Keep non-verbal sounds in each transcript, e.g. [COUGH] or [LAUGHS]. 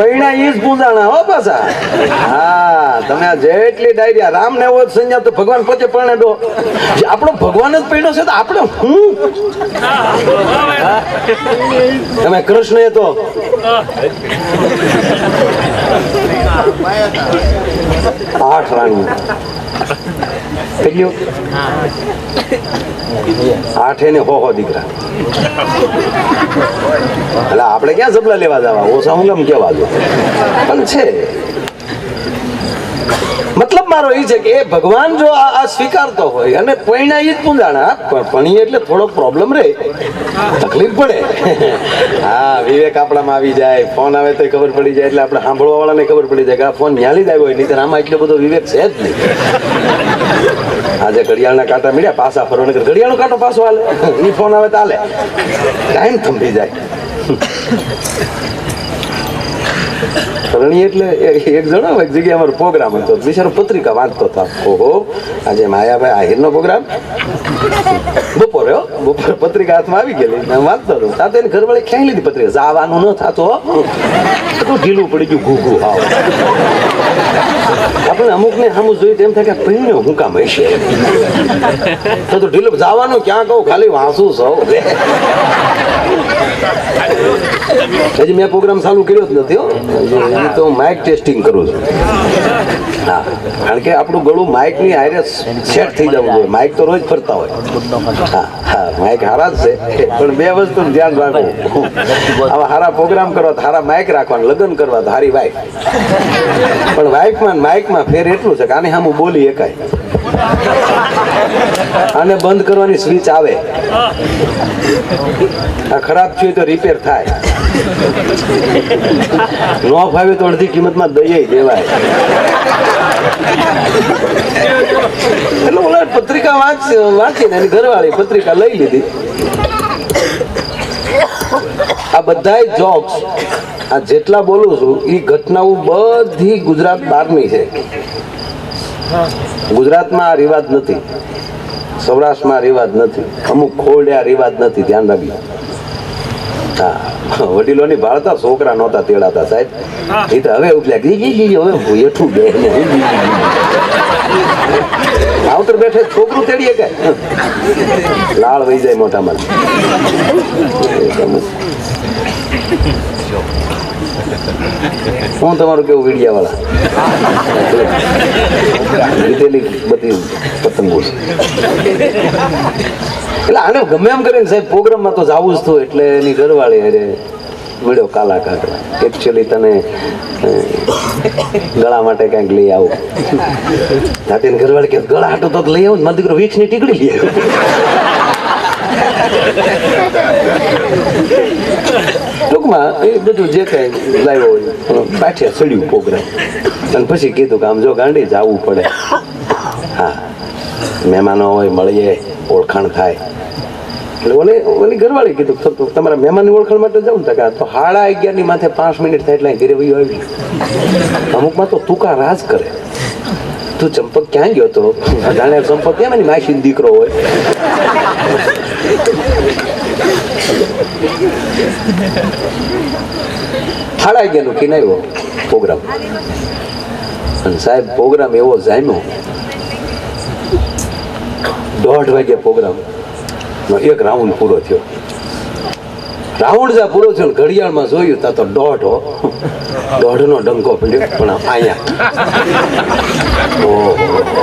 પૈણા ઈજ પૂજાણા હો પાછા. હા, તમે આ જેટલી ડાયરિયા રામ ને એવો સંજ્ઞા તો ભગવાન પોતે પરણે ડો. આપણો ભગવાન જ પૈણો છે તો આપણે હું. તમે કૃષ્ણ એ તો. આઠ રાણી આઠે ને હો હો દીકરા. એટલે આપણે ક્યાં જબલા લેવા જવા? ઓછા હું કેમ કેવા પણ છે. મતલબ મારો એ છે કે એ ભગવાન જો આ આ સ્વીકારતો હોય અને પૈણા એ જ પૂંજાણા, પણ ભણીએ એટલે થોડો પ્રોબ્લેમ રહે તકલીફ પડે. હા, વિવેક આપણામાં આવી જાય, ફોન આવે તો ખબર પડી જાય, એટલે આપણે સાંભળવા વાળાને ખબર પડી જાય કે આ ફોન ન્યાલી જ આવ્યો હોય, નહીં આમાં એટલો બધો વિવેક છે જ નહીં. આજે ઘડિયાળના કાંટા મળ્યા, પાછા ફરવા નકર ઘડિયાળનો કાંટો પાછો હાલે. એ ફોન આવે તો હાલે. ટાઈમ થંભી જાય. રણી એટલે એક એક જણો એક જગ્યાએ અમારો પ્રોગ્રામ હતો. બિચારો પત્રિકા વાંચતો હતો. ઓહો, આજે માયાભાઈ આહિરનો પ્રોગ્રામ [LAUGHS] બપોરે બપોરે પત્રિકા હાથમાં આવી ગયેલી. ને વાંચતો હતો સાથે એની ઘરવાળી ખેંચી લીધી પત્રિકા? જવાનું ન થતો, હો. ઢીલું પડી ગયું ઘૂ ઘૂ હાવ. આપણે અમુક ને સામું જોયું તેમ થાય કે પીણ્યો હું કામ હશે. તો તો ઢીલું, જવાનું ક્યાં કહું? ખાલી વાંસું સૌ હજી મેં પ્રોગ્રામ ચાલુ કર્યો જ નથી, હો. તો માઇક ટેસ્ટિંગ કરું છું. હા. કારણ કે આપણું ગળું માઇકની હારે સેટ થઈ જવું જોઈએ. માઇક તો રોજ ફરતા હોય. માઇક રાખવાનું લગ્ન કરવા હારી પણ માઇકમાં ફેર એટલું છે કે આને સામું બોલી એકાય. આને બંધ કરવાની સ્વિચ આવે. આ ખરાબ થયું તો રિપેર થાય. ન ફાવે તો અડધી કિંમતમાં દઈએ દેવાય. એટલે ઓલા પત્રિકા વાંચ, વાંચીને એની ઘરવાળી પત્રિકા લઈ લીધી. આ બધાય જોક્સ આ જેટલા બોલું છું એ ઘટનાઓ બધી ગુજરાત બહારની છે. ગુજરાતમાં આ રિવાજ નથી. સૌરાષ્ટ્રમાં રિવાજ નથી. અમુક ખોડે આ રિવાજ નથી, ધ્યાન રાખજો. હા. વડીલોની ભાળતા છોકરા નહોતા તેડાતા સાહેબ. એ તો હવે ઉપલ્યા ગી ગઈ ગઈ હવે હેઠું બે આવતર બેઠે છોકરું તેડીએ કે? લાળ વહી જાય મોટામાં હું તમારું કેવું વીડિયા વાળા લીધેલી બધી પતંગો એટલે આને ગમે એમ કરીને સાહેબ પ્રોગ્રામમાં તો જવું જ થયું, એટલે એની ઘરવાળી અરે વીડિયો કાલા કાકડા એકચ્યુઅલી તને ગળા માટે કંઈક લઈ આવું. નાતી ઘરવાળી કે ગળા હાટો તો લઈ આવું મારો દીકરો વીક્ષની ટીકડી લઈ આવ્યો. ટૂંકમાં એ બધું જે કાંઈ લાવ્યો હોય પાછળ ચડ્યું પ્રોગ્રામ અને પછી કીધું કે આમ જો ગાંડી જવું પડે હા મહેમાનો હોય મળીએ ઓળખાણ થાય એટલે ઓલે ઓલી ઘરવાળી કીધું તો- તમારા મહેમાનની ઓળખાણ માટે જાઉં ને કે તો સાડા અગિયારની માથે પાંચ મિનિટ થાય એટલે ઘરે વહી આવી અમુકમાં તો તુકા રાજ કરે તું ચંપક ક્યાં ગયો તો? જાણે ચંપક કેમ એની માસીનો દીકરો હોય? સાડા અગિયારનું કિન આવ્યો પ્રોગ્રામ. અને સાહેબ, પ્રોગ્રામ એવો જામ્યો. દોઢ વાગ્યા પ્રોગ્રામ. એક રાઉન્ડ પૂરો થયો. રાઉન્ડ જ્યાં પૂરો થયો ઘડિયાળમાં જોયું તા તો દોઢ દોઢનો ડંકો પડ્યો, પણ અહીંયા.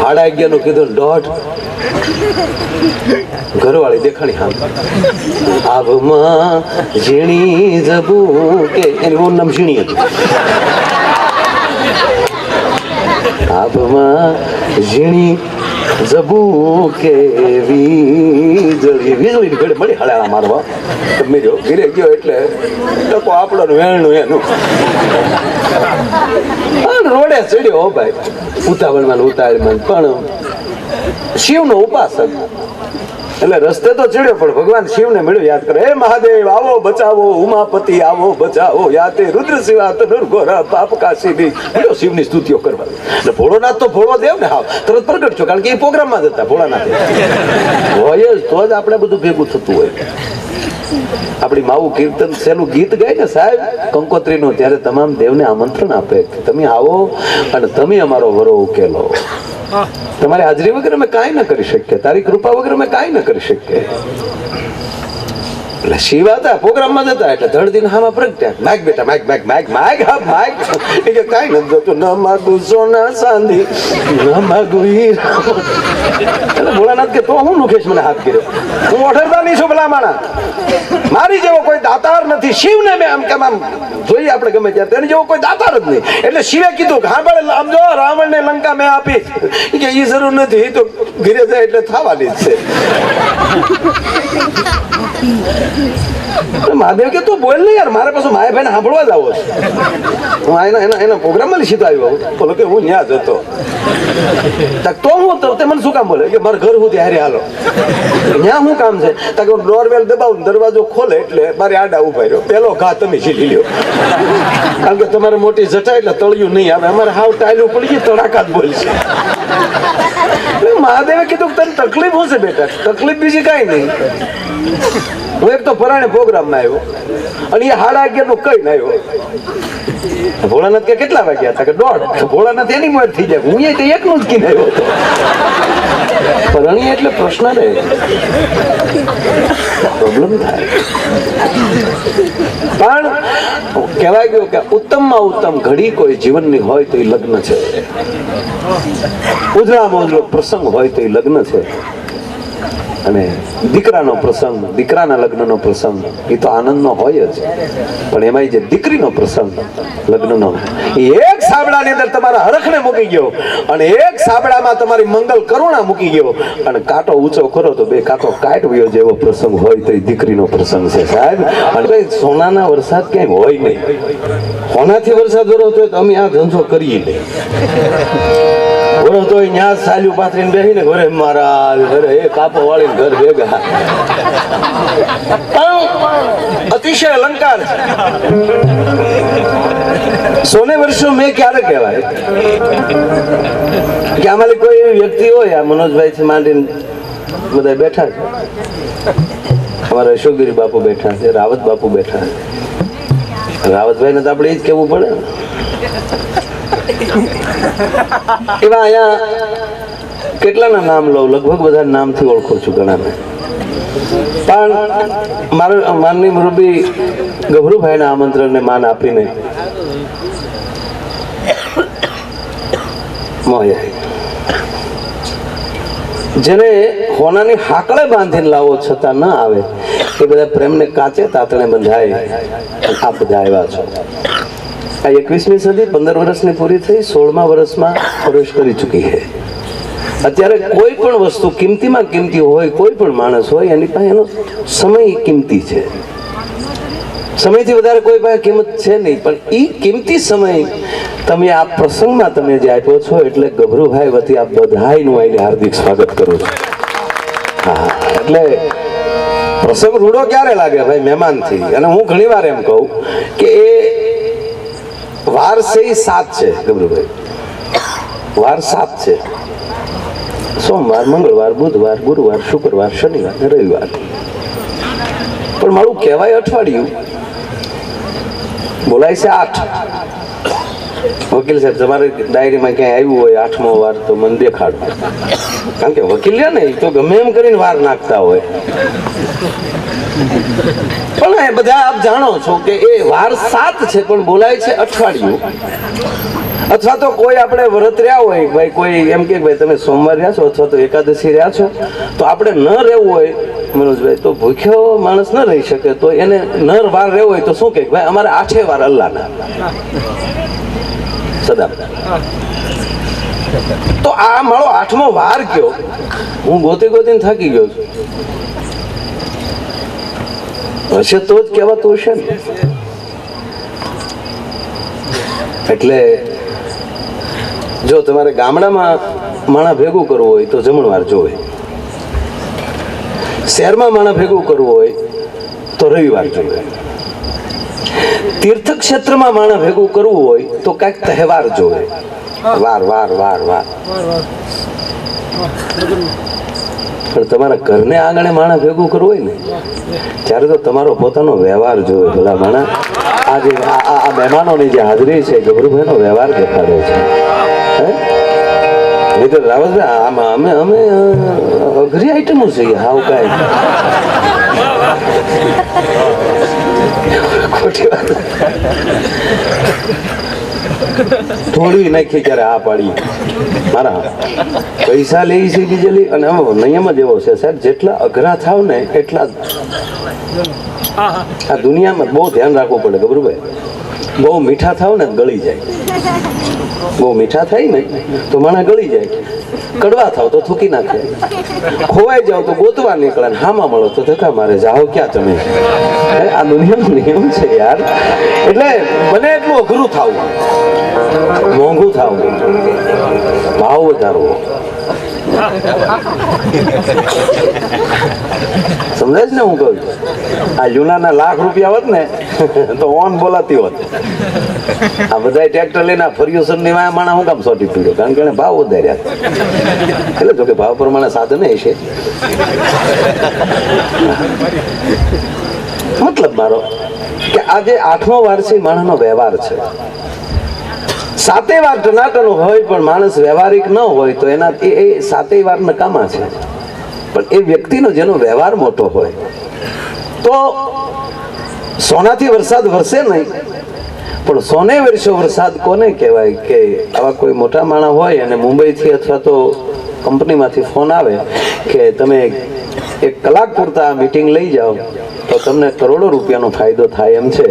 સાડા અગિયારનું કીધું દોઢ. ઘરવાળી દેખાણી હા આભમાં ઝીણી જબુ કે એની ઓન નામ ઝીણી હતું. આભમાં ઝીણી જબુ કે વીજળી. વીજળી ઘડે મળી હળાળા મારવા. તમે જો ઘીરે ગયો એટલે ટકો આપણો વેણનું એનું. રોડે ચડ્યો ભાઈ. ઉતાવળમાં ઉતાવળમાં પણ શિવનો ઉપાસક. એટલે રસ્તે તો ચડ્યો, પણ ભગવાન શિવને મળ્યો યાદ કરે. હે મહાદેવ, આવો બચાવો, ઉમાપતિ, આવો બચાવો. યાતે રુદ્ર શિવા નરઘોરા પાપ મળ્યો શિવની સ્તુતિઓ કરવા. એટલે ભોળોનાથ તો ભોળો દેવ ને હાવ. તરત પ્રગટ છો કારણ કે એ પ્રોગ્રામમાં જ હતા, ભોળાનાથ. હોય જ, તો જ આપણે બધું ભેગું થતું હોય. આપણી માવું કીર્તન સેલું ગીત ગાય ને સાહેબ? કંકોત્રીનું, ત્યારે તમામ દેવને આમંત્રણ આપે કે તમે આવો અને તમે અમારો વરો ઉકેલો. તમારી હાજરી વગર અમે કાંઈ ન કરી શકીએ. તારી કૃપા વગર અમે કાંઈ ન કરી શકીએ. એટલે શિવ હતા, પ્રોગ્રામમાં જતા એટલે ધડ દિન હામાં પ્રગટ્યા માગ બેટા, માગ માગ માગ માગ, હા, માગ. એ કે નથી જોતું. ન માગું સોના સાંધી. ન માગું હીરા. એટલે ભોળાનાથ કે, તો હું મુકેશ મને હાથ કર્યો? હું ઓઠરતા નહીં છું ભલા માણા મારી જેવો કોઈ દાતાર નથી. શિવને મેં આમ કેમ આમ જોઈએ આપણે ગમે ત્યારે તેની જેવો કોઈ દાતાર જ નહીં. એટલે શિવે કીધું કે, હા ભલે આમ જો, રાવણને લંકા મેં આપી. કે એ જરૂર નથી. એ તો ઘીરે જાય એટલે થવાની જ છે. મહાદેવ કે તું બોલ ને યાર, મારે પાછું માય ભાઈને સાંભળવા જ આવો હું એના એના એના પ્રોગ્રામમાં સીધો આવ્યો બોલો કે હું ન્યા જતો તો હું તો મને શું કામ બોલે? કે મારે ઘર હું ત્યારે હાલો. ત્યાં શું કામ છે? તાકે ડોરવેલ દબાવું દરવાજો ખોલે એટલે મારે આડા ઊભા રહ્યો. પેલો ઘા તમે ઝીલી લ્યો. કારણ કે તમારે મોટી જટા એટલે તળિયું નહીં આવે. અમારે હાવ ટાયલું પડી ગયું, તડાકા જ બોલશે. મહાદેવે કીધું કે તને તકલીફ શું છે બેટા? તકલીફ બીજી કાંઈ નહીં. હું એક તો પરાણે પ્રોગ્રામમાં આવ્યો અને એ સાડા અગિયારનું કઈ આવ્યો. ભોળાનાથ કે કેટલા વાગ્યા હતા? કે દોઢ. ભોળાનાથ એની મોડ થઈ જાય. હું એ તો એકનું જ કીને આવ્યો હતો. એટલે પ્રશ્ન રહે. પ્રોબ્લેમ થાય. પણ કહેવાય ગયું કે ઉત્તમમાં ઉત્તમ ઘડી કોઈ જીવનની હોય તો એ લગ્ન છે. ઉજળામાં ઉજળો પ્રસંગ હોય તો એ લગ્ન છે. અને દીકરાનો પ્રસંગ, દીકરાના લગ્નનો પ્રસંગ, એ તો આનંદનો હોય જ. પણ એમાં જે દીકરીનો પ્રસંગ, લગ્નનો, એ એક સાબડાની અંદર તમારા હરખને મૂકી ગયો. અને એક સાબડામાં તમારી મંગલ કરુણા મૂકી ગયો. અને કાંટો ઊંચો કરો તો બે કાંટો કાટવ્યો જેવો પ્રસંગ હોય તો એ દીકરીનો પ્રસંગ છે, સાહેબ. અને સોનાના વરસાદ ક્યાંય હોય નહીં. સોનાથી વરસાદ વરસતો તો અમે આ ધંધો કરીએ નહીં. ઘોડો તો ન્યા સાલ્યું પાથરીને બેસીને ઘરે મારા ઘરે એ કાપો વાળી ઘર ભેગા અતિશય અલંકાર. સોને વર્ષો મેં ક્યારે કહેવાય કે આમાં કોઈ એવી વ્યક્તિ હોય, આ મનોજભાઈ થી માંડીને બધા બેઠા છે અમારા અશોકગીરી બાપુ બેઠા છે, રાવત બાપુ બેઠા છે રાવતભાઈ ને તો આપણે એ જ કેવું પડે. [LAUGHS] એવા અહીંયા કેટલાના નામ લઉં? લગભગ બધા નામથી ઓળખું છું ઘણાને. પણ મારું, માનની મુરબી ગભરુભાઈના આમંત્રણને માન આપીને જેને હોનાની હાકળે બાંધીને લાવો છતાં ન આવે, એ બધા પ્રેમને કાચે તાતણે બંધાય. આ બધા આવ્યા છો. આ એકવીસમી સદી પંદર વર્ષની પૂરી થઈ, સોળમા વર્ષમાં પ્રવેશ કરી ચૂકી છે. અત્યારે કોઈ પણ વસ્તુ કિંમતીમાં કિંમતી હોય, કોઈ પણ માણસ હોય, એની પાસે એનો સમય કિંમતી છે. સમયથી વધારે કોઈ પાસે કિંમત છે નહીં, પણ એ કિંમતી સમય તમે આ પ્રસંગમાં તમે જે આપ્યો છો, એટલે ગભરુભાઈ વતી આ બધાયનું આઈને હાર્દિક સ્વાગત કરું છું. હા, એટલે પ્રસંગ રૂડો ક્યારે લાગે ભાઈ મહેમાનથી? અને હું ઘણી વાર એમ કહું કે એ વાર છે એ સાત છે, ગબરુભાઈ. વાર સાત છે. સોમવાર, મંગળવાર, બુધવાર, ગુરુવાર, શુક્રવાર, શનિવાર ને રવિવાર. પણ મારું કહેવાય અઠવાડિયું. બોલાય છે આઠ. વકીલ સાહેબ, તમારે ડાયરીમાં ક્યાંય આવ્યું હોય, આઠમો વાર તો મને દેખાડો. કારણ કે વકીલ ને, એ તો ગમે એમ કરીને વાર નાખતા હોય. પણ એ બધા આપ જાણો છો કે એ વાર સાત છે, પણ બોલાય છે અઠવાડિયું. અથવા તો કોઈ આપણે વ્રત રહ્યા હોય ભાઈ કોઈ એમ કે ભાઈ તમે સોમવાર રહ્યા છો, અથવા તો એકાદશી રહ્યા છો, તો આપણે ન રહેવું હોય, મનોજભાઈ, તો ભૂખ્યો માણસ ન રહી શકે, તો એને ન વાર રહેવો હોય, તો શું કે ભાઈ અમારે આઠે વાર અલ્લાહના. સદા. તો આ મારો આઠમો વાર કયો હું ગોતી ગોતીને થાકી ગયો છું. હશે તો જ કહેવાતું હશે ને. એટલે જો તમારે ગામડામાં માણા ભેગું કરવું હોય તો જમણવાર જોવે. શહેરમાં માણા ભેગું કરવું હોય તો રવિવાર જોવે. તીર્થ ક્ષેત્રમાં માણસ ભેગું કરવું હોય તો કાંઈક તહેવાર જોવે. વાર વાર વાર વાર. પણ તમારા ઘરને આંગણે માણસ ભેગું કરવું હોય ને, ત્યારે તો તમારો પોતાનો વ્યવહાર જોવે. ભલા માણસ, આ જે આ મહેમાનોની જે હાજરી છે, ગભરુભાઈનો વ્યવહાર દેખાડે છે. હે? નહીં તો રાવતભાઈ આમાં અમે અમે અઘરી આઈટમો છીએ હાવ કાંઈ. થોડી નાખી ત્યારે આ પાડી. મારા પૈસા લેવી છે ડીજેલી અને હવે નિયમ જ એવો છે સાહેબ, જેટલા અઘરા થાવ ને એટલા આ દુનિયામાં બહુ ધ્યાન રાખવું પડે ગબરુભાઈ બહુ મીઠા થાવ ને ગળી જાય. બહુ મીઠા થાય ને તો માણા ગળી જાય. કડવા થાવ તો થૂકી નાખે. ખોવાઈ જાવ તો ગોતવા નીકળે હામાં મળો તો ધક્કા મારે જાઓ, ક્યાં તમે? આ દુનિયાનો નિયમ છે યાર. એટલે બને એટલું અઘરું થાવું. મોંઘું થાવું. ભાવ વધારવો. સમજાય છે ને હું કહું? આ જૂનાના લાખ રૂપિયા હોત ને, તો ઓન બોલાતી હોત. આ બધા ટ્રેક્ટર લઈને ફર્યુસનની વાયા માણા હું કામ સોટી પીડ્યો કારણ કે એને ભાવ વધાર્યા. એટલે જો ભાવ પ્રમાણે સાધન એ છે. મતલબ મારો કે આજે આઠમો વાર છે માણસનો વ્યવહાર છે. સાતે વાર ટનાટન હોય પણ માણસ વ્યવહારિક ન હોય તો એના એ સાતેય વાર નકામા છે. પણ એ વ્યક્તિનો જેનો વ્યવહાર મોટો હોય, તો સોનાથી વરસાદ વરસે નહીં. પણ સોને વર્ષો વરસાદ કોને કહેવાય કે આવા કોઈ મોટા માણસ હોય અને મુંબઈથી અથવા તો કંપનીમાંથી ફોન આવે કે તમે એક કલાક પૂરતા મીટિંગ લઈ જાઓ, તો તમને કરોડો રૂપિયાનો ફાયદો થાય એમ છે.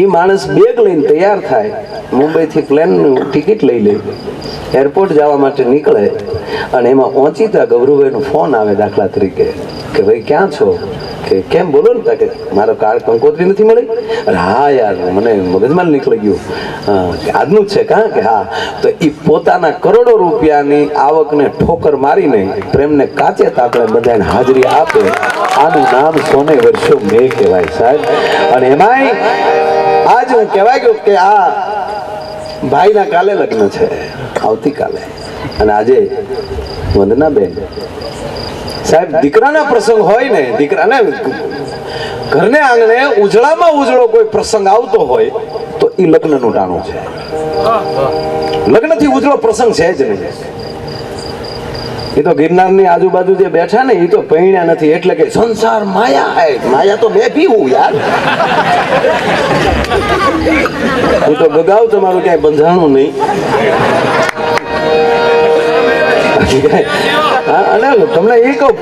એ માણસ બેગ લઈને તૈયાર થાય, મુંબઈથી પ્લેનનું ટિકિટ લઈ લે એરપોર્ટ જવા માટે નીકળે, અને એમાં પહોંચીતા ગૌરવભાઈનો ફોન આવે દાખલા તરીકે, કે ભાઈ, ક્યાં છો? કે કેમ બોલો ને? કે મારો કાર્ડ કંકોત્રી નથી મળી? અરે હા યાર, મને મગજમાં નીકળી ગયું. આજનું જ છે કાં કે હા. તો એ પોતાના કરોડો રૂપિયાની આવકને ઠોકર મારીને પ્રેમને કાચે તાપડે બધાને હાજરી આપે. આનું નામ સોને વર્ષો મેં કહેવાય સાહેબ. અને એમાંય આજ હું કહેવાય ગયું કે આ ભાઈના કાલે લગ્ન છે. આવતીકાલે. અને આજે વંદનાબેન સાહેબ, દીકરાના પ્રસંગ હોય ને, દીકરાને ઘરને આંગણે ઉજળામાં ઉજળો કોઈ પ્રસંગ આવતો હોય, તો એ લગ્નનું ટાણું છે. લગ્નથી ઉજળો પ્રસંગ છે જ નહીં. એ તો ગિરનારની આજુબાજુ જે બેઠા ને એ તો પૈણ્યા નથી, એટલે કે સંસાર માયા હે. માયા તો મેં પીવું, યાર. હું તો ગગાવ તમારું ક્યાંય બંધાણું નહીં. અને તમને એ કહું